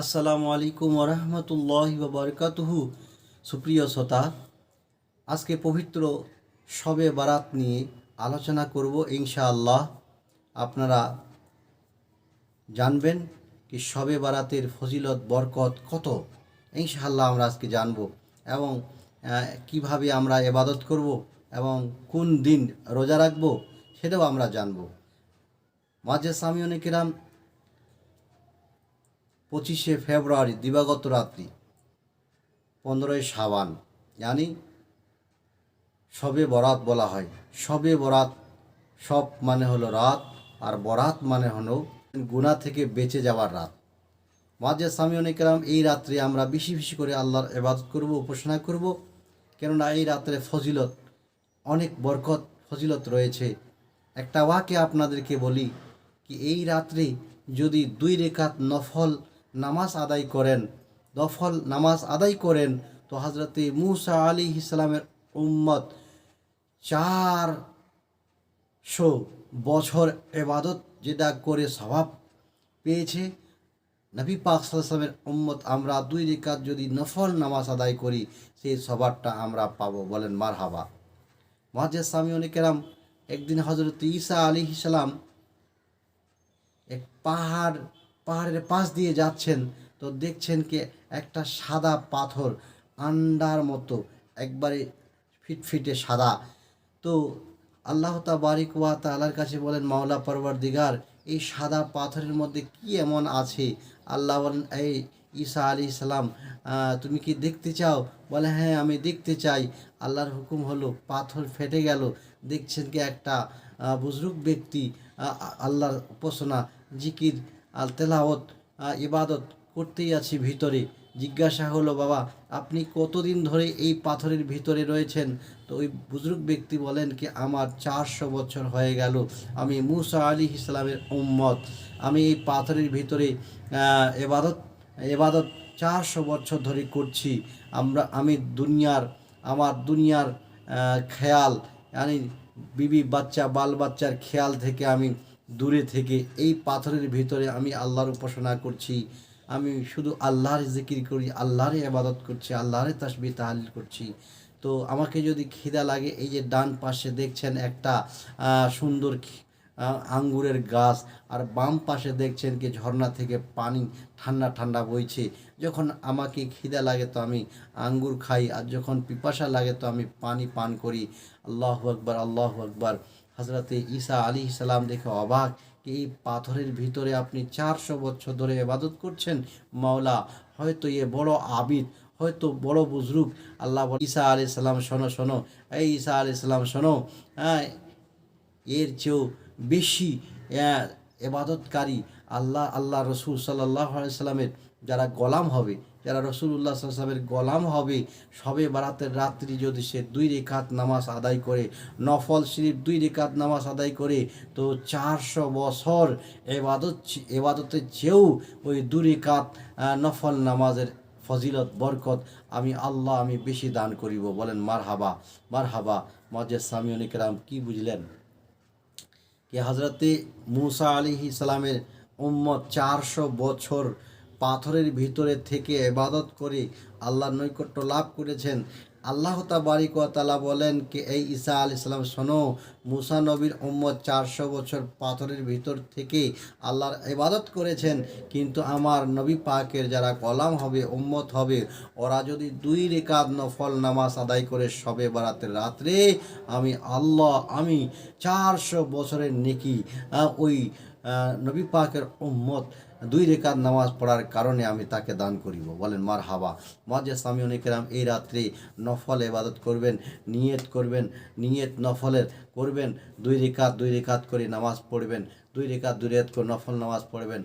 আসসালামু আলাইকুম ওরহমতুল্লাহ বারকাতুহু। সুপ্রিয় শ্রোতা, আজকে পবিত্র শবে বারাত নিয়ে আলোচনা করব ইনশাআল্লাহ। আপনারা জানবেন কি শবে বারাতের ফজিলত, বরকত কত। ইনশাআল্লাহ আমরা আজকে জানব এবং কীভাবে আমরা এবাদত করব এবং কোন দিন রোজা রাখব সেটাও আমরা জানব। মাঝে সামিয়নে কিরাম পঁচিশে ফেব্রুয়ারি, দিবাগত রাত্রি পনেরোই সাবান, জানি সবে বরাত বলা হয়। সবে বরাত, সব মানে হলো রাত, আর বরাত মানে হলো গুণা থেকে বেঁচে যাওয়ার রাত। মাঝে স্বামী অনেকেরাম এই রাত্রে আমরা বেশি বেশি করে আল্লাহর এবাদত করব, উপাসনা করব, কেননা এই রাত্রে ফজিলত, অনেক বরকত, ফজিলত রয়েছে। একটা ওয়াকে আপনাদেরকে বলি, কি এই রাত্রে যদি দুই রেখাত নফল নামাজ আদায় করেন, দফল নামাজ আদায় করেন। তো হজরতে মুসা আলী ইসলামের উম্মত চার শো বছর এবাদত যেটা করে স্বভাব পেয়েছে। নবী পাক সাল্লামের উম্মত আমরা দুই রেখাত যদি নফল নামাজ আদায় করি, সেই স্বভাবটা আমরা পাবো, বলেন মার হাবা মহাজের স্বামী অনেকেরাম একদিন হজরত ঈসা আলী ইসলাম এক পাহাড় পাহাড়ের পাশ দিয়ে যাচ্ছেন, তো দেখছেন কি একটা সাদা পাথর, আন্ডার মতো, একবারে ফিটফিটে সাদা। তো আল্লাহ তা বারিক ওয়া তালার কাছে বলেন, মাওলা পরবর দিগার এই সাদা পাথরের মধ্যে কি এমন আছে? আল্লাহ বলেন, এই ঈসা আলী ইসলাম তুমি কি দেখতে চাও? বলে হ্যাঁ আমি দেখতে চাই। আল্লাহর হুকুম হলো, পাথর ফেটে গেল। দেখছেন কি একটা বুজরুক ব্যক্তি আল্লাহর উপাসনা, জিকির আল তেলাওত ইবাদত করতেই আছি ভিতরে। জিজ্ঞাসা হলো, বাবা, আপনি কতদিন ধরে এই পাথরের ভিতরে রয়েছেন? তো ওই বুজরুক ব্যক্তি বলেন কি, আমার চারশো বছর হয়ে গেল। আমি মুসা আলী ইসলামের উম্মত। আমি এই পাথরের ভিতরে এবাদত এবাদত চারশো বছর ধরে করছি। আমরা, আমি দুনিয়ার, আমার দুনিয়ার খেয়াল yani বিবি বাচ্চা, বাল বাচ্চার খেয়াল থেকে আমি দূরে থেকে এই পাথরের ভিতরে আমি আল্লাহর উপাসনা করছি। আমি শুধু আল্লাহর জিকির করি, আল্লাহর আবাদত করছি, আল্লাহর তাসবি তাহালিল করছি। তো আমাকে যদি খিদা লাগে, এই যে ডান পাশে দেখছেন একটা সুন্দর আঙ্গুরের গাছ, আর বাম পাশে দেখছেন কি ঝর্ণা থেকে পানি ঠান্ডা ঠান্ডা বইছে। যখন আমাকে খিদা লাগে তো আমি আঙ্গুর খাই, আর যখন পিপাসা লাগে তো আমি পানি পান করি। আল্লাহ আকবার আল্লাহ আকবার। হজরতে ঈসা আলী ইসলাম দেখে অবাক এই পাথরের ভিতরে আপনি চারশো বছর ধরে এবাদত করছেন? মাওলা, হয়তো এ বড় আবিদ, হয়তো বড় বুজরুক আল্লাহ ঈসা আলী সাল্লাম শোনো শোনো। এই ঈসা আলী সাল্লাম শোনো হ্যাঁ এর চেয়েও বেশি এবাদতকারী আল্লাহ আল্লাহ রসুল সাল্লাহ সাল্লামের যারা গোলাম হবে যারা রসুল্লাহ সাল্লামের গোলাম হবে, সবে বারাতের রাত্রি যদি সে দুই রেখাত নামাজ আদায় করে, নফল শরীফ দুই রেখাত নামাজ আদায় করে, তো চারশো বছর এবাদত এবাদতের চেয়েও ওই দুই রেখাত নফল নামাজের ফজিলত, বরকত আমি আল্লাহ আমি বেশি দান করিব। বলেন মার হাবা মার হাবা মজেদ সামিউনিকরাম কি বুঝলেন? কি হজরতে মুসা আলী ইসলামের উম্মত চারশো বছর পাথরের ভিতরে থেকে এবাদত করে, আল্লাহর নৈকট্য লাভ করেছেন। আল্লাহ বারিক তালা বলেন কি, এই ঈসা আল ইসলাম শোনো, মুসা নবীর চারশো বছর পাথরের ভিতর থেকে আল্লাহর ইবাদত করেছেন। কিন্তু আমার নবী পাকের যারা কলাম হবে, উম্মত হবে, ওরা যদি দুই রেকাত নফল নামাজ আদায় করে সবে বারাতের রাত্রে, আমি আল্লাহ, আমি চারশো বছরের নেকি ওই নবী পাকের উম্মত দুই রেখাত নামাজ পড়ার কারণে আমি তাকে দান করিব। বলেন মার হাবা মাঝে স্বামী অনেকেরাম এই রাত্রে নফল এবাদত করবেন, নিয়ত করবেন, নিয়ত নফলের করবেন, দুই রেখাত দুই রেখাত করে নামাজ পড়বেন, দুই রেখাত দুই রেখাত করে নফল নামাজ পড়বেন।